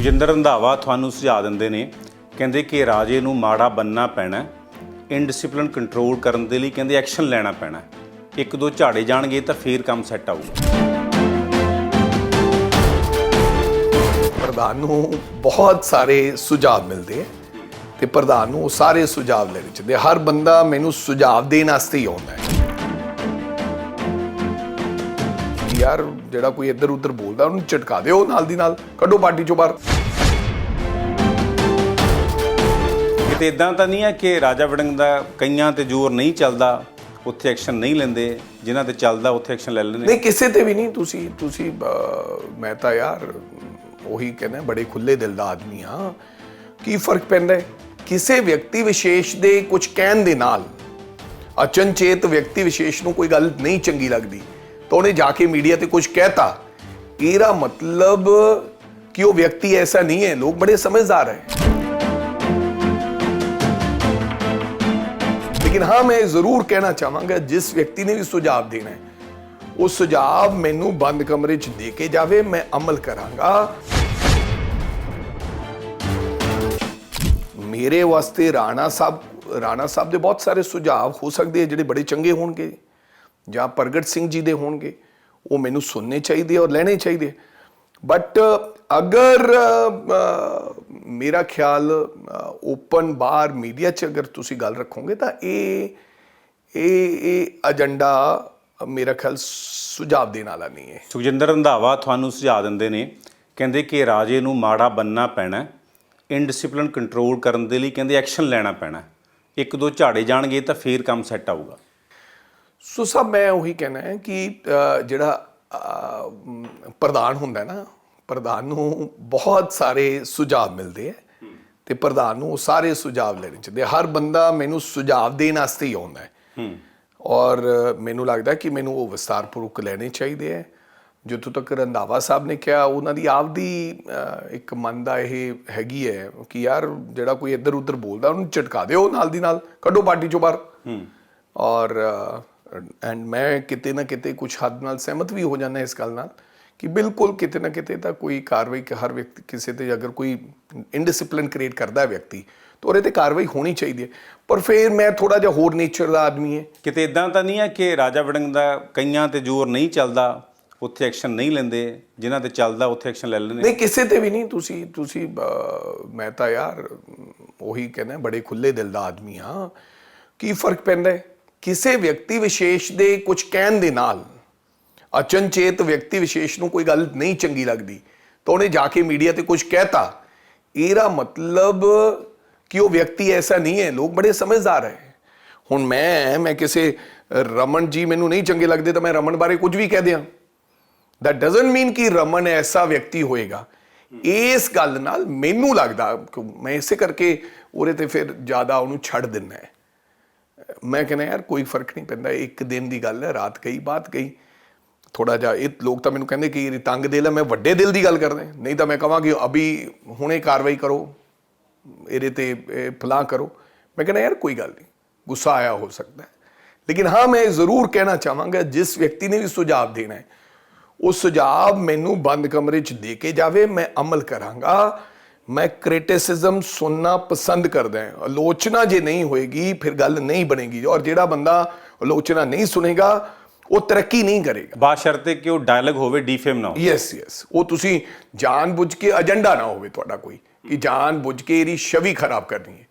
ਸੁਖਜਿੰਦਰ ਰੰਧਾਵਾ ਤੁਹਾਨੂੰ ਸੁਝਾਅ ਦਿੰਦੇ ਨੇ, ਕਹਿੰਦੇ ਕਿ ਰਾਜੇ ਨੂੰ ਮਾੜਾ ਬੰਨਣਾ ਪੈਣਾ ਇਨਡਿਸਪਲਿਨ ਕੰਟਰੋਲ ਕਰਨ ਦੇ ਲਈ ਕਹਿੰਦੇ ਐਕਸ਼ਨ ਲੈਣਾ ਪੈਣਾ ਇੱਕ ਦੋ ਝਾੜੇ ਜਾਣਗੇ ਤਾਂ ਫੇਰ ਕੰਮ ਸੈੱਟ ਆਊਗਾ। ਪ੍ਰਧਾਨ ਨੂੰ ਬਹੁਤ ਸਾਰੇ ਸੁਝਾਅ ਮਿਲਦੇ ਹੈ ਤੇ ਪ੍ਰਧਾਨ ਨੂੰ ਉਹ ਸਾਰੇ ਸੁਝਾਅ ਲੈਣੇ ਚਾਹੀਦੇ ਹਰ ਬੰਦਾ ਮੈਨੂੰ ਸੁਝਾਅ ਦੇਣ ਵਾਸਤੇ ਹੀ ਆਉਂਦਾ ਹੈ। ਯਾਰ ਜਿਹੜਾ ਕੋਈ ਇੱਧਰ ਉੱਧਰ ਬੋਲਦਾ ਉਹਨੂੰ ਝਟਕਾ ਦਿਓ ਨਾਲ ਦੀ ਨਾਲ। ਕੱਢੋ ਪਾਰਟੀ ਚੋਂ ਬਾਹਰ। ਕਿਤੇ ਇਦਾਂ ਤਾਂ ਨਹੀਂ ਹੈ ਕਿ ਰਾਜਾ ਵੜਿੰਗ ਦਾ ਕਈਆਂ ਤੇ ਜ਼ੋਰ ਨਹੀਂ ਚੱਲਦਾ ਉੱਥੇ ਐਕਸ਼ਨ ਨਹੀਂ ਲੈਂਦੇ ਜਿਨ੍ਹਾਂ ਤੇ ਚੱਲਦਾ ਉੱਥੇ ਐਕਸ਼ਨ ਲੈ ਲੈਂਦੇ ਨਹੀਂ ਕਿਸੇ ਤੇ ਵੀ ਨਹੀਂ। ਤੁਸੀਂ ਤੁਸੀਂ ਮੈਂ ਤਾਂ ਯਾਰ ਉਹੀ ਕਹਿੰਦਾ ਬੜੇ ਖੁੱਲੇ ਦਿਲ ਦਾ ਆਦਮੀ ਹਾਂ। ਕੀ ਫ਼ਰਕ ਪੈਂਦਾ ਹੈ? ਕਿਸੇ ਵਿਅਕਤੀ ਵਿਸ਼ੇਸ਼ ਦੇ ਕੁਝ ਕਹਿਣ ਦੇ ਨਾਲ ਅਚਨਚੇਤ ਵਿਅਕਤੀ ਵਿਸ਼ੇਸ਼ ਨੂੰ ਕੋਈ ਗੱਲ ਨਹੀਂ ਚੰਗੀ ਲੱਗਦੀ। ਤਾਂ ਉਹਨੇ ਜਾ ਕੇ ਮੀਡੀਆ ਤੇ ਕੁਝ ਕਹਿਤਾ। ਇਹਦਾ ਮਤਲਬ ਕਿ ਉਹ ਵਿਅਕਤੀ ਐਸਾ ਨਹੀਂ ਹੈ, ਲੋਕ ਬੜੇ ਸਮਝਦਾਰ ਹੈ। ਲੇਕਿਨ ਹਾਂ, ਮੈਂ ਜ਼ਰੂਰ ਕਹਿਣਾ ਚਾਹਾਂਗਾ, ਜਿਸ ਵਿਅਕਤੀ ਨੇ ਵੀ ਸੁਝਾਅ ਦੇਣਾ ਹੈ, ਉਹ ਸੁਝਾਅ ਮੈਨੂੰ ਬੰਦ ਕਮਰੇ 'ਚ ਦੇ ਕੇ ਜਾਵੇ, ਮੈਂ ਅਮਲ ਕਰਾਂਗਾ। ਮੇਰੇ ਵਾਸਤੇ ਰਾਣਾ ਸਾਹਿਬ ਰਾਣਾ ਸਾਹਿਬ ਦੇ ਬਹੁਤ ਸਾਰੇ ਸੁਝਾਅ ਹੋ ਸਕਦੇ ਆ ਜਿਹੜੇ ਬੜੇ ਚੰਗੇ ਹੋਣਗੇ। ਜਾਂ ਪ੍ਰਗਟ ਸਿੰਘ ਜੀ ਦੇ ਹੋਣਗੇ, ਉਹ ਮੈਨੂੰ ਸੁਣਨੇ ਚਾਹੀਦੇ ਔਰ ਲੈਣੇ ਚਾਹੀਦੇ ਬਟ ਅਗਰ ਮੇਰਾ ਖਿਆਲ ਓਪਨ ਬਾਰ ਮੀਡੀਆ 'ਚ ਅਗਰ ਤੁਸੀਂ ਗੱਲ ਰੱਖੋਗੇ ਤਾਂ ਇਹ ਇਹ ਇਹ ਏਜੰਡਾ ਮੇਰਾ ਖਿਆਲ ਸੁਝਾਵ ਦੇਣ ਵਾਲਾ ਨਹੀਂ ਹੈ। ਸੁਖਜਿੰਦਰ ਰੰਧਾਵਾ ਤੁਹਾਨੂੰ ਸੁਝਾਅ ਦਿੰਦੇ ਨੇ, ਕਹਿੰਦੇ ਕਿ ਰਾਜੇ ਨੂੰ ਮਾੜਾ ਬੰਨਣਾ ਪੈਣਾ ਇਨਡਿਸਪਲਿਨ ਕੰਟਰੋਲ ਕਰਨ ਦੇ ਲਈ ਕਹਿੰਦੇ ਐਕਸ਼ਨ ਲੈਣਾ ਪੈਣਾ ਇੱਕ ਦੋ ਝਾੜੇ ਜਾਣਗੇ ਤਾਂ ਫੇਰ ਕੰਮ ਸੈੱਟ ਆਊਗਾ। ਸੋ ਸਭ ਮੈਂ ਉਹੀ ਕਹਿਣਾ ਹੈ ਕਿ ਜਿਹੜਾ ਪ੍ਰਧਾਨ ਹੁੰਦਾ ਨਾ ਪ੍ਰਧਾਨ ਨੂੰ ਬਹੁਤ ਸਾਰੇ ਸੁਝਾਅ ਮਿਲਦੇ ਹੈ ਤੇ ਪ੍ਰਧਾਨ ਨੂੰ ਉਹ ਸਾਰੇ ਸੁਝਾਅ ਲੈਣੇ ਚਾਹੀਦੇ ਹਰ ਬੰਦਾ ਮੈਨੂੰ ਸੁਝਾਅ ਦੇਣ ਵਾਸਤੇ ਹੀ ਆਉਂਦਾ ਹੈ। ਔਰ ਮੈਨੂੰ ਲੱਗਦਾ ਕਿ ਮੈਨੂੰ ਉਹ ਵਿਸਤਾਰਪੂਰਵਕ ਲੈਣੇ ਚਾਹੀਦੇ ਹੈ। ਜਿੱਥੋਂ ਤੱਕ ਰੰਧਾਵਾ ਸਾਹਿਬ ਨੇ ਕਿਹਾ ਉਹਨਾਂ ਦੀ ਆਪਦੀ ਇੱਕ ਮਨ ਦਾ ਇਹ ਹੈਗੀ ਹੈ ਕਿ ਯਾਰ ਜਿਹੜਾ ਕੋਈ ਇੱਧਰ ਉੱਧਰ ਬੋਲਦਾ ਉਹਨੂੰ ਝਟਕਾ ਦਿਓ ਨਾਲ ਦੀ ਨਾਲ ਕੱਢੋ ਪਾਰਟੀ ਚੋਂ ਬਾਹਰ। ਔਰ ਐਂਡ ਮੈਂ ਕਿਤੇ ਨਾ ਕਿਤੇ ਕੁਝ ਹੱਦ ਨਾਲ ਸਹਿਮਤ ਵੀ ਹੋ ਜਾਂਦਾ ਇਸ ਗੱਲ ਨਾਲ ਕਿ ਬਿਲਕੁਲ ਕਿਤੇ ਨਾ ਕਿਤੇ ਤਾਂ ਕੋਈ ਕਾਰਵਾਈ ਕਿ ਹਰ ਵਿਅਕਤੀ ਕਿਸੇ ਤੇ ਅਗਰ ਕੋਈ ਇਨਡਿਸਪਲਿਨ ਕ੍ਰੀਏਟ ਕਰਦਾ ਹੈ ਵਿਅਕਤੀ ਤਾਂ ਉਹਦੇ ਤੇ ਕਾਰਵਾਈ ਹੋਣੀ ਚਾਹੀਦੀ ਹੈ। ਪਰ ਫਿਰ ਮੈਂ ਥੋੜਾ ਜਿਹਾ ਹੋਰ ਨੇਚਰ ਦਾ ਆਦਮੀ ਹੈ। ਕਿਤੇ ਇਦਾਂ ਤਾਂ ਨਹੀਂ ਹੈ ਕਿ ਰਾਜਾ ਵੜਿੰਗ ਦਾ ਕਈਆਂ ਤੇ ਜ਼ੋਰ ਨਹੀਂ ਚੱਲਦਾ ਉੱਥੇ ਐਕਸ਼ਨ ਨਹੀਂ ਲੈਂਦੇ ਜਿਨ੍ਹਾਂ ਤੇ ਚੱਲਦਾ ਉੱਥੇ ਐਕਸ਼ਨ ਲੈ ਲੈਂਦੇ। ਨਹੀਂ ਕਿਸੇ ਤੇ ਵੀ ਨਹੀਂ। ਤੁਸੀਂ ਤੁਸੀਂ ਮੈਂ ਤਾਂ ਯਾਰ ਉਹੀ ਕਹਿੰਦਾ ਬੜੇ ਖੁੱਲੇ ਦਿਲ ਦਾ ਆਦਮੀ ਹਾਂ। ਕੀ ਫ਼ਰਕ ਪੈਂਦਾ ਹੈ? ਕਿਸੇ ਵਿਅਕਤੀ ਵਿਸ਼ੇਸ਼ ਦੇ ਕੁਝ ਕਹਿਣ ਦੇ ਨਾਲ ਅਚਨਚੇਤ ਵਿਅਕਤੀ ਵਿਸ਼ੇਸ਼ ਨੂੰ ਕੋਈ ਗੱਲ ਨਹੀਂ ਚੰਗੀ ਲੱਗਦੀ। ਤਾਂ ਉਹਨੇ ਜਾ ਕੇ ਮੀਡੀਆ ਤੇ ਕੁਝ ਕਹਿਤਾ। ਇਹਦਾ ਮਤਲਬ ਕਿ ਉਹ ਵਿਅਕਤੀ ਐਸਾ ਨਹੀਂ ਹੈ, ਲੋਕ ਬੜੇ ਸਮਝਦਾਰ ਹੈ। ਹੁਣ ਮੈਂ ਮੈਂ ਕਿਸੇ ਰਮਨ ਜੀ ਮੈਨੂੰ ਨਹੀਂ ਚੰਗੇ ਲੱਗਦੇ ਤਾਂ ਮੈਂ ਰਮਨ ਬਾਰੇ ਕੁਝ ਵੀ ਕਹਿ ਦਿਆਂ। ਦੈਟ doesn't ਮੀਨ ਕਿ ਰਮਨ ਐਸਾ ਵਿਅਕਤੀ ਹੋਏਗਾ। ਇਸ ਗੱਲ ਨਾਲ ਮੈਨੂੰ ਲੱਗਦਾ, ਮੈਂ ਇਸੇ ਕਰਕੇ ਉਹਦੇ ਤੇ ਫਿਰ ਜ਼ਿਆਦਾ ਉਹਨੂੰ ਛੱਡ ਦਿੰਦਾ ਹੈ। ਮੈਂ ਕਹਿੰਦਾ ਯਾਰ ਕੋਈ ਫ਼ਰਕ ਨਹੀਂ ਪੈਂਦਾ, ਇੱਕ ਦਿਨ ਦੀ ਗੱਲ ਹੈ, ਰਾਤ ਗਈ ਬਾਤ ਕਹੀ। ਥੋੜਾ ਜਿਹਾ ਇਹ ਲੋਕ ਤਾਂ ਮੈਨੂੰ ਕਹਿੰਦੇ ਕਿ ਇਹ ਤੰਗ ਦਿਲ ਹੈ, ਮੈਂ ਵੱਡੇ ਦਿਲ ਦੀ ਗੱਲ ਕਰਦਾ ਨਹੀਂ ਤਾਂ ਮੈਂ ਕਹਾਂ ਕਿ ਅਭੀ ਹੁਣੇ ਕਾਰਵਾਈ ਕਰੋ, ਇਹਦੇ ਤੇ, ਇਹ ਕਰੋ। ਮੈਂ ਕਹਿੰਦਾ ਯਾਰ ਕੋਈ ਗੱਲ ਨਹੀਂ, ਗੁੱਸਾ ਆਇਆ ਹੋ ਸਕਦਾ ਹੈ। ਲੇਕਿਨ ਹਾਂ, ਮੈਂ ਜ਼ਰੂਰ ਕਹਿਣਾ ਚਾਹਾਂਗਾ, ਜਿਸ ਵਿਅਕਤੀ ਨੇ ਵੀ ਸੁਝਾਅ ਦੇਣਾ ਹੈ, ਉਹ ਸੁਝਾਅ ਮੈਨੂੰ ਬੰਦ ਕਮਰੇ 'ਚ ਦੇ ਕੇ ਜਾਵੇ, ਮੈਂ ਅਮਲ ਕਰਾਂਗਾ। ਮੈਂ ਕ੍ਰਿਟਿਸਿਜ਼ਮ ਸੁਣਨਾ ਪਸੰਦ ਕਰਦਾ ਹਾਂ। ਆਲੋਚਨਾ ਜੇ ਨਹੀਂ ਹੋਏਗੀ ਫਿਰ ਗੱਲ ਨਹੀਂ ਬਣੇਗੀ। ਔਰ ਜਿਹੜਾ ਬੰਦਾ ਆਲੋਚਨਾ ਨਹੀਂ ਸੁਨੇਗਾ ਉਹ ਤਰੱਕੀ ਨਹੀਂ ਕਰੇਗਾ। ਬਾਸ਼ਰਤੇ ਕਿ ਉਹ ਡਾਇਲੌਗ ਹੋਵੇ ਡੀਫੇਮ ਨਾ ਹੋਵੇ। ਯੈਸ ਯੈਸ ਉਹ ਤੁਸੀਂ ਜਾਣ ਬੁੱਝ ਕੇ ਏਜੰਡਾ ਨਾ ਹੋਵੇ ਤੁਹਾਡਾ ਕੋਈ। ਕਿ ਜਾਣ ਬੁੱਝ ਕੇ ਇਹਦੀ ਛਵੀ ਖਰਾਬ ਕਰਨੀ ਹੈ।